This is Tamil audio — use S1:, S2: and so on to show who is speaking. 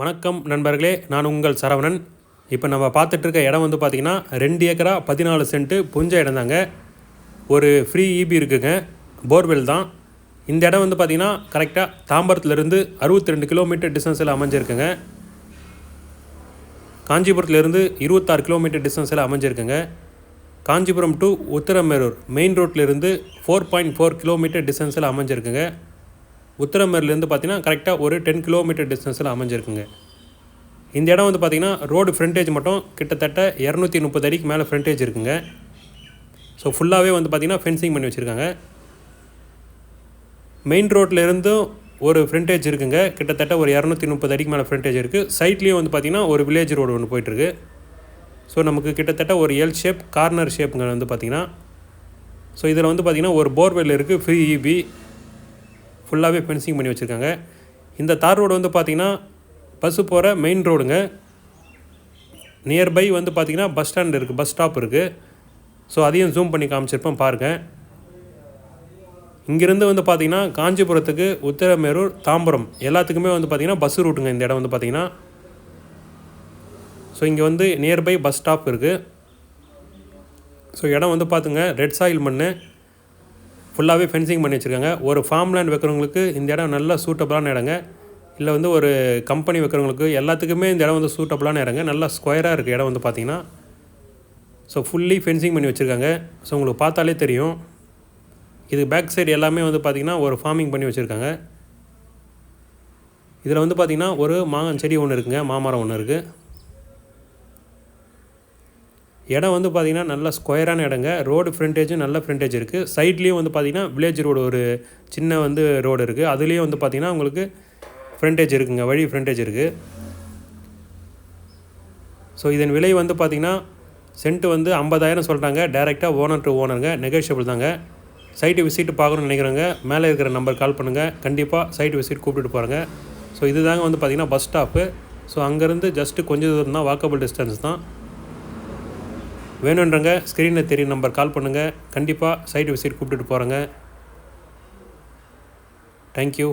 S1: வணக்கம் நண்பர்களே நான் உங்கள் சரவணன். இப்போ நம்ம பார்த்துட்ருக்க இடம் வந்து பார்த்திங்கன்னா ரெண்டு ஏக்கரா பதினாலு சென்ட்டு புஞ்ச இடம் தாங்க. ஒரு ஃப்ரீ இபி இருக்குங்க. போர்வெல் தான். இந்த இடம் வந்து பார்த்திங்கன்னா கரெக்டாக தாம்பரத்துலேருந்து அறுபத்தி ரெண்டு கிலோமீட்டர் டிஸ்டன்ஸில் அமைஞ்சிருக்குங்க. காஞ்சிபுரத்துலேருந்து இருபத்தாறு கிலோமீட்டர் டிஸ்டன்ஸில் அமைஞ்சிருக்குங்க. காஞ்சிபுரம் டு உத்தரமேரூர் மெயின் ரோட்லேருந்து ஃபோர் பாயிண்ட் ஃபோர் கிலோமீட்டர் டிஸ்டன்ஸில் அமைஞ்சிருக்குங்க. உத்தரமேர்லேருந்து பார்த்தீங்கன்னா கரெக்டாக ஒரு டென் கிலோமீட்டர் டிஸ்டன்ஸில் அமைஞ்சிருக்குங்க. இந்த இடம் வந்து பார்த்திங்கன்னா ரோடு ஃப்ரண்டேஜ் மட்டும் கிட்டத்தட்ட இரநூத்தி முப்பது அடிக்கு மேலே ஃப்ரண்டேஜ் இருக்குங்க. ஸோ ஃபுல்லாகவே வந்து பார்த்திங்கன்னா ஃபென்சிங் பண்ணி வச்சுருக்காங்க. மெயின் ரோட்லேருந்தும் ஒரு ஃப்ரண்டேஜ் இருக்குங்க. கிட்டத்தட்ட ஒரு இரநூத்தி முப்பது அடிக்கு மேலே ஃப்ரண்டேஜ் இருக்குது சைட்லேயும் வந்து பார்த்திங்கன்னா ஒரு வில்லேஜ் ரோடு ஒன்று போயிட்டுருக்கு. ஸோ நமக்கு கிட்டத்தட்ட ஒரு எல் ஷேப் கார்னர் ஷேப்புங்க வந்து பார்த்திங்கன்னா. ஸோ இதில் வந்து பார்த்திங்கன்னா ஒரு போர்வெல் இருக்குது ஃப்ரீ இபி ஃபுல்லாகவே ஃபென்சிங் பண்ணி வச்சுருக்காங்க. இந்த தார் ரோடு வந்து பார்த்திங்கன்னா பஸ்ஸு போகிற மெயின் ரோடுங்க நியர்பை வந்து பார்த்திங்கன்னா பஸ் ஸ்டாண்ட் இருக்குது பஸ் ஸ்டாப் இருக்குது ஸோ அதையும் ஜூம் பண்ணி காமிச்சிருப்பேன் பாருங்கள் இங்கேருந்து வந்து பார்த்திங்கன்னா காஞ்சிபுரத்துக்கு உத்தரமேரூர் தாம்பரம் எல்லாத்துக்குமே வந்து பார்த்திங்கன்னா பஸ் ரூட்டுங்க இந்த இடம் வந்து பார்த்திங்கன்னா ஸோ இங்கே வந்து நியர்பை பஸ் ஸ்டாப் இருக்குது ஸோ இடம் வந்து பார்த்துங்க ரெட் சாயில் மண் ஃபுல்லாகவே ஃபென்சிங் பண்ணி வச்சுருக்காங்க. ஒரு ஃபார்ம் லேண்ட் வைக்கிறவங்களுக்கு இந்த இடம் நல்ல சூட்டபுளான இடங்க. இல்லை வந்து ஒரு கம்பெனி வைக்கிறவங்களுக்கு எல்லாத்துக்குமே இந்த இடம் வந்து சூட்டபுளான இடங்க. நல்லா ஸ்கொயராக இருக்குது இடம் வந்து பார்த்திங்கன்னா ஸோ ஃபுல்லி ஃபென்சிங் பண்ணி வச்சுருக்காங்க. ஸோ உங்களுக்கு பார்த்தாலே தெரியும். இது பேக் சைடு எல்லாமே வந்து பார்த்திங்கன்னா ஒரு ஃபார்மிங் பண்ணி வச்சுருக்காங்க. இதில் வந்து பார்த்திங்கன்னா ஒரு மாங்கன் செடி ஒன்று இருக்குங்க. மாமரம் ஒன்று இருக்குது இடம் வந்து பார்த்திங்கன்னா நல்ல ஸ்கொயரான இடங்க. ரோடு ஃப்ரண்டேஜும் நல்ல ஃப்ரண்டேஜ் இருக்குது சைட்லேயும் வந்து பார்த்திங்கன்னா வில்லேஜ் ரோடு ஒரு சின்ன வந்து ரோடு இருக்குது அதுலேயும் வந்து பார்த்திங்கன்னா உங்களுக்கு ஃப்ரண்டேஜ் இருக்குங்க. வழி ஃப்ரண்டேஜ் இருக்குது ஸோ இதன் விலை வந்து பார்த்திங்கன்னா சென்ட் வந்து ஐம்பதாயிரம் சொல்கிறாங்க டைரெக்டாக ஓனர் டு ஓனருங்க நெகோஷியபிள் தாங்க. சைட்டு விசிட் பார்க்கணும்னு நினைக்கிறவங்க மேலே இருக்கிற நம்பர் கால் பண்ணுங்கள் கண்டிப்பாக சைட்டு விசிட் கூப்பிட்டுட்டு போகிறாங்க ஸோ இது தாங்க வந்து பார்த்திங்கன்னா பஸ் ஸ்டாப்பு ஸோ அங்கேருந்து ஜஸ்ட்டு கொஞ்சம் தூரம் தான் வாக்கபிள் டிஸ்டன்ஸ் தான். வேணுன்றங்க ஸ்க்ரீனில் தெரியும் நம்பர் கால் பண்ணுங்கள் கண்டிப்பாக சைட் விசிட் கூப்பிட்டுட்டு போகிறேங்க தேங்க்யூ